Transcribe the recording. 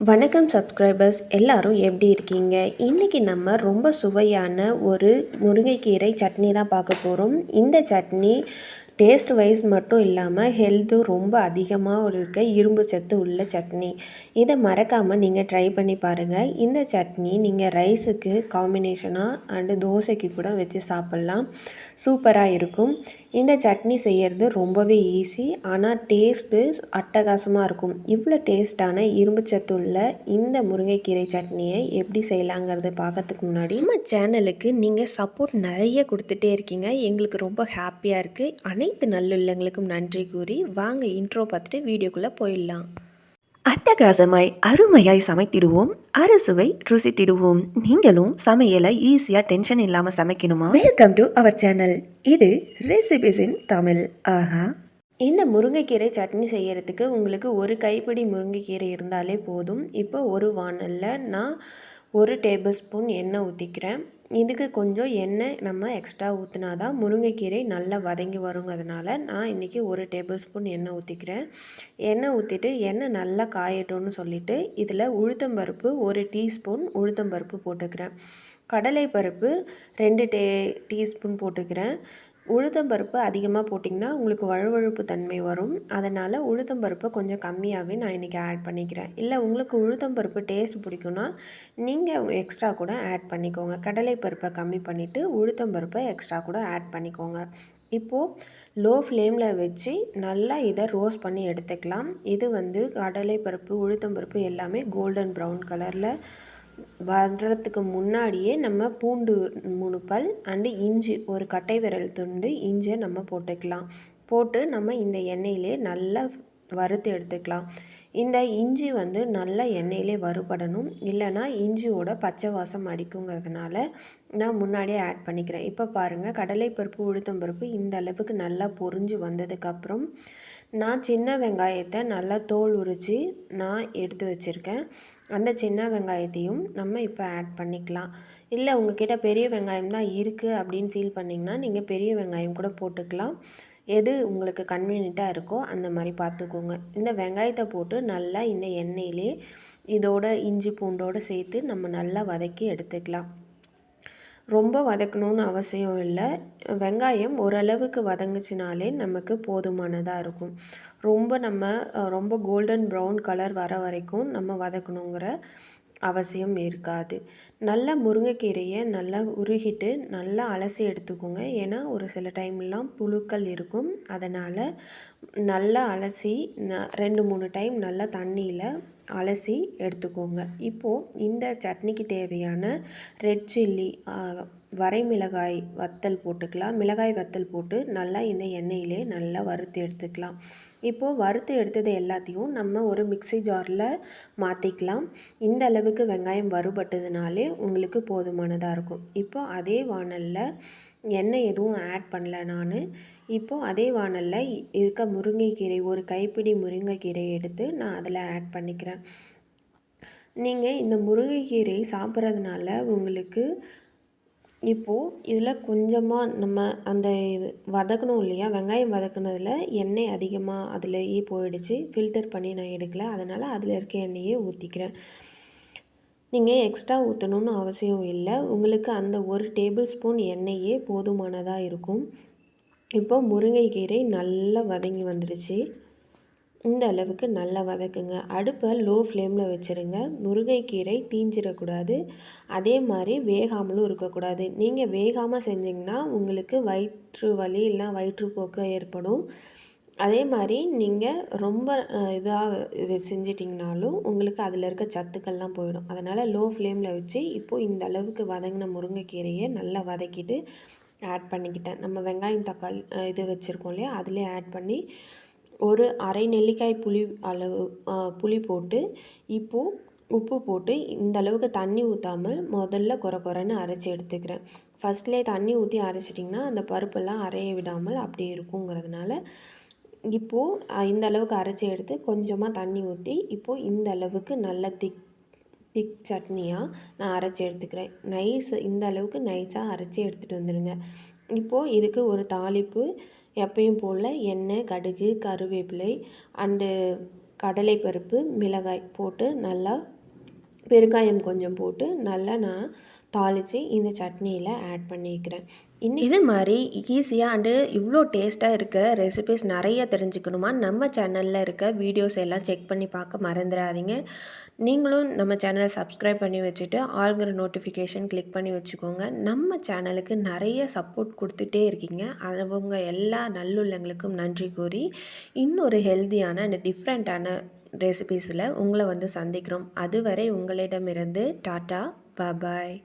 வணக்கம் சப்ஸ்கிரைபர்ஸ் எல்லாரும் எப்படி இருக்கீங்க? இன்றைக்கி நம்ம ரொம்ப சுவையான ஒரு முருங்கைக்கீரை சட்னி தான் பார்க்க போகிறோம் இந்த சட்னி டேஸ்ட் வைஸ் மட்டும் இல்லாமல் ஹெல்த்தும் ரொம்ப அதிகமாக இருக்க. இரும்பு சத்து உள்ள சட்னி. இதை மறக்காமல் நீங்கள் ட்ரை பண்ணி பாருங்கள் இந்த சட்னி நீங்கள் ரைஸுக்கு காம்பினேஷனாக அண்டு தோசைக்கு கூட வச்சு சாப்பிட்லாம். சூப்பராக இருக்கும். இந்த சட்னி செய்கிறது ரொம்பவே ஈஸி ஆனால் டேஸ்ட்டு அட்டகாசமாக இருக்கும். இவ்வளோ டேஸ்ட்டான இரும்பு சத்து உள்ள இந்த முருங்கைக்கீரை சட்னியை எப்படி செய்யலாங்கிறது பார்க்கறதுக்கு முன்னாடி நம்ம சேனலுக்கு நீங்கள் சப்போர்ட் நிறைய கொடுத்துட்டே இருக்கீங்க. எங்களுக்கு ரொம்ப ஹாப்பியாக இருக்குது அனைத்து நல்லுள்ளங்களுக்கும் நன்றி கூறி வாங்க இன்ட்ரோ பார்த்துட்டு வீடியோக்குள்ளே போயிடலாம். அட்டகாசமாய் அருமையாய் சமைத்திடுவோம். அறுசுவை ருசித்திடுவோம். நீங்களும் சமையலை ஈஸியாக டென்ஷன் இல்லாமல் சமைக்கணுமா? வெல்கம் டு அவர் சேனல் இது ரெசிபிஸ் இன் தமிழ். ஆஹா. இந்த முருங்கைக்கீரை சட்னி செய்யறதுக்கு உங்களுக்கு ஒரு கைப்பிடி முருங்கைக்கீரை இருந்தாலே போதும். இப்போ ஒரு வானலில் நான் ஒரு டேபிள் ஸ்பூன் எண்ணெய் ஊற்றிக்கிறேன் இதுக்கு கொஞ்சம் எண்ணெய் நம்ம எக்ஸ்ட்ரா ஊற்றினா தான் முருங்கைக்கீரை நல்லா வதங்கி வருங்கிறதுனால நான் இன்றைக்கி ஒரு டேபிள் ஸ்பூன் எண்ணெய் ஊற்றிக்கிறேன் எண்ணெய் ஊற்றிட்டு எண்ணெய் நல்லா காயட்டும்னு சொல்லிவிட்டு இதில் உளுத்தம்பருப்பு ஒரு டீஸ்பூன் உளுத்தம்பருப்பு போட்டுக்கிறேன். கடலை பருப்பு ரெண்டு டே டீஸ்பூன் போட்டுக்கிறேன். உளுத்தம்பருப்பு அதிகமாக போட்டிங்கன்னா உங்களுக்கு வழுவழுப்பு தன்மை வரும். அதனால் உளுத்தம்பருப்பை கொஞ்சம் கம்மியாகவே நான் இன்றைக்கி ஆட் பண்ணிக்கிறேன். இல்லை உங்களுக்கு உளுத்தம்பருப்பு டேஸ்ட் பிடிக்குன்னா நீங்கள் எக்ஸ்ட்ரா கூட ஆட் பண்ணிக்கோங்க. கடலை பருப்பை கம்மி பண்ணிவிட்டு உளுத்தம்பருப்பை எக்ஸ்ட்ரா கூட ஆட் பண்ணிக்கோங்க. இப்போது லோ ஃப்ளேமில் வச்சு நல்லா இதை ரோஸ்ட் பண்ணி எடுத்துக்கலாம். இது வந்து கடலை பருப்பு உளுத்தம்பருப்பு எல்லாமே கோல்டன் ப்ரௌன் கலரில் வர்றதுக்கு முன்னாடியே நம்ம பூண்டு மூணு பல் அண்டு இஞ்சி ஒரு கட்டை விரல் துண்டு இஞ்சியை நம்ம போட்டுக்கலாம். போட்டு நம்ம இந்த எண்ணெயிலே நல்லா வறுத்து எடுத்துக்கலாம். இந்த இஞ்சி வந்து நல்லா எண்ணெயிலே வறுபடணும். இல்லைனா இஞ்சியோட பச்சை வாசம் அடிக்குங்கிறதுனால நான் முன்னாடியே ஆட் பண்ணிக்கிறேன். இப்போ பாருங்கள் கடலைப்பருப்பு உளுத்தம்பருப்பு இந்த அளவுக்கு நல்லா பொரிஞ்சு வந்ததுக்கப்புறம் நான் சின்ன வெங்காயத்தை நல்லா தோல் உரித்து நான் எடுத்து வச்சுருக்கேன். அந்த சின்ன வெங்காயத்தையும் நம்ம இப்போ ஆட் பண்ணிக்கலாம். இல்லை உங்ககிட்ட பெரிய வெங்காயம் தான் இருக்குது அப்படின்னு ஃபீல் பண்ணிங்கன்னா நீங்கள் பெரிய வெங்காயம் கூட போட்டுக்கலாம். எது உங்களுக்கு கன்வீனியண்ட்டாக இருக்கோ அந்த மாதிரி பார்த்துக்கோங்க. இந்த வெங்காயத்தை போட்டு நல்லா இந்த எண்ணெயிலே இதோட இஞ்சி பூண்டோடு சேர்த்து நம்ம நல்லா வதக்கி எடுத்துக்கலாம். ரொம்ப வதக்கணும்னு அவசியம் இல்லை. வெங்காயம் ஓரளவுக்கு வதங்குச்சினாலே நமக்கு போதுமானதாக இருக்கும். ரொம்ப நம்ம ரொம்ப கோல்டன் ப்ரௌன் கலர் வர வரைக்கும் நம்ம வதக்கணுங்கிற அவசியம் இருக்காது. நல்லா முருங்கைக்கீரையை நல்லா உருகிட்டு நல்லா அலசி எடுத்துக்கோங்க. ஏன்னா ஒரு சில டைம்லாம் புழுக்கள் இருக்கும். அதனால் நல்லா அலசி ந ரெண்டு மூணு டைம் நல்லா தண்ணியில் அலசி எடுத்துக்கோங்க. இப்போது இந்த சட்னிக்கு தேவையான ரெட் சில்லி வரைமிளகாய் வத்தல் போட்டுக்கலாம். மிளகாய் வத்தல் போட்டு நல்லா இந்த எண்ணெயிலே நல்லா வறுத்து எடுத்துக்கலாம். இப்போது வறுத்து எடுத்தது எல்லாத்தையும் நம்ம ஒரு மிக்சி ஜாரில் மாற்றிக்கலாம் இந்த அளவுக்கு வெங்காயம் வறுபட்டதுனாலே உங்களுக்கு போதுமானதாக இருக்கும். இப்போ அதே வானலில் எண்ணெய் எதுவும் ஆட் பண்ணல நான். இப்போது அதே வானலில் இருக்க முருங்கைக்கீரை ஒரு கைப்பிடி முருங்கைக்கீரை எடுத்து நான் அதில் ஆட் பண்ணிக்கிறேன். நீங்கள் இந்த முருங்கைக்கீரை சாப்பிட்றதுனால உங்களுக்கு இப்போது இதில் கொஞ்சமாக நம்ம அந்த வதக்கணும் இல்லையா? வெங்காயம் வதக்குனதில் எண்ணெய் அதிகமாக அதிலேயே போயிடுச்சு. ஃபில்டர் பண்ணி நான் எடுக்கல. அதனால் அதில் இருக்க எண்ணெயே ஊற்றிக்கிறேன் நீங்கள் எக்ஸ்ட்ரா ஊற்றணுன்னு அவசியம் இல்லை. உங்களுக்கு அந்த ஒரு டேபிள் ஸ்பூன் எண்ணெயே போதுமானதாக இருக்கும். இப்போ முருங்கைக்கீரை நல்லா வதங்கி வந்துடுச்சு. இந்த அளவுக்கு நல்லா வதக்குங்க. அடுப்பை லோ ஃப்ளேமில் வச்சுருங்க முருங்கைக்கீரை தீஞ்சிடக்கூடாது. அதே மாதிரி வேகாமலும் இருக்கக்கூடாது. நீங்கள் வேகாமல் செஞ்சிங்கன்னா உங்களுக்கு வயிற்று வலி இல்லைனா வயிற்றுப்போக்கு ஏற்படும். அதே மாதிரி நீங்கள் ரொம்ப இதாக இது செஞ்சிட்டிங்கனாலும் உங்களுக்கு அதில் இருக்க சத்துக்கள்லாம் போயிடும். அதனால் லோ ஃப்ளேமில் வச்சு இப்போது இந்த அளவுக்கு வதங்கின முருங்கைக்கீரையை நல்லா வதக்கிட்டு ஆட் பண்ணிக்கிட்டேன். நம்ம வெங்காயம் தக்காளி இது வச்சுருக்கோம் இல்லையா? அதிலே ஆட் பண்ணி ஒரு அரை நெல்லிக்காய் புளி அளவு புளி போட்டு இப்போது உப்பு போட்டு இந்த அளவுக்கு தண்ணி ஊற்றாமல் முதல்ல குறை குறைன்னு அரைச்சி எடுத்துக்கிறேன். ஃபஸ்ட்லேயே தண்ணி ஊற்றி அரைச்சிட்டிங்கன்னா அந்த பருப்பெல்லாம் அரைய விடாமல் அப்படியே இருக்குங்கிறதுனால இப்போது இந்த அளவுக்கு அரைச்சி எடுத்து கொஞ்சமாக தண்ணி ஊற்றி இப்போது இந்த அளவுக்கு நல்ல திக் திக் சட்னியாக நான் அரைச்சி எடுத்துக்கிறேன். நைஸ் இந்த அளவுக்கு நைஸாக அரைச்சி எடுத்துகிட்டு வந்துடுங்க இப்போது இதுக்கு ஒரு தாளிப்பு எப்பயும் போல் எண்ணெய் கடுகு கருவேப்பிலை அண்டு கடலைப்பருப்பு மிளகாய் போட்டு நல்லா பெருங்காயம் கொஞ்சம் போட்டு நல்லா நான் தாளித்து இந்த சட்னியில் ஆட் பண்ணிக்கிறேன். இன்னும் இது மாதிரி ஈஸியாக அண்டு இவ்வளோ டேஸ்ட்டாக இருக்கிற ரெசிபிஸ் நிறைய தெரிஞ்சுக்கணுமா? நம்ம சேனலில் இருக்க வீடியோஸ் எல்லாம் செக் பண்ணி பார்க்க மறந்துடாதீங்க. நீங்களும் நம்ம சேனலை சப்ஸ்கிரைப் பண்ணி வச்சுட்டு ஆளுங்கிற நோட்டிஃபிகேஷன் கிளிக் பண்ணி வச்சுக்கோங்க. நம்ம சேனலுக்கு நிறைய சப்போர்ட் கொடுத்துட்டே இருக்கீங்க. அவங்க எல்லா நல்லுள்ளங்களுக்கும் நன்றி கூறி இன்னொரு ஹெல்த்தியான அண்ட் டிஃப்ரெண்ட்டான ரெசிபீஸில் உங்களை வந்து சந்திக்கிறோம். அதுவரை உங்களிடமிருந்து டாட்டா பபாய்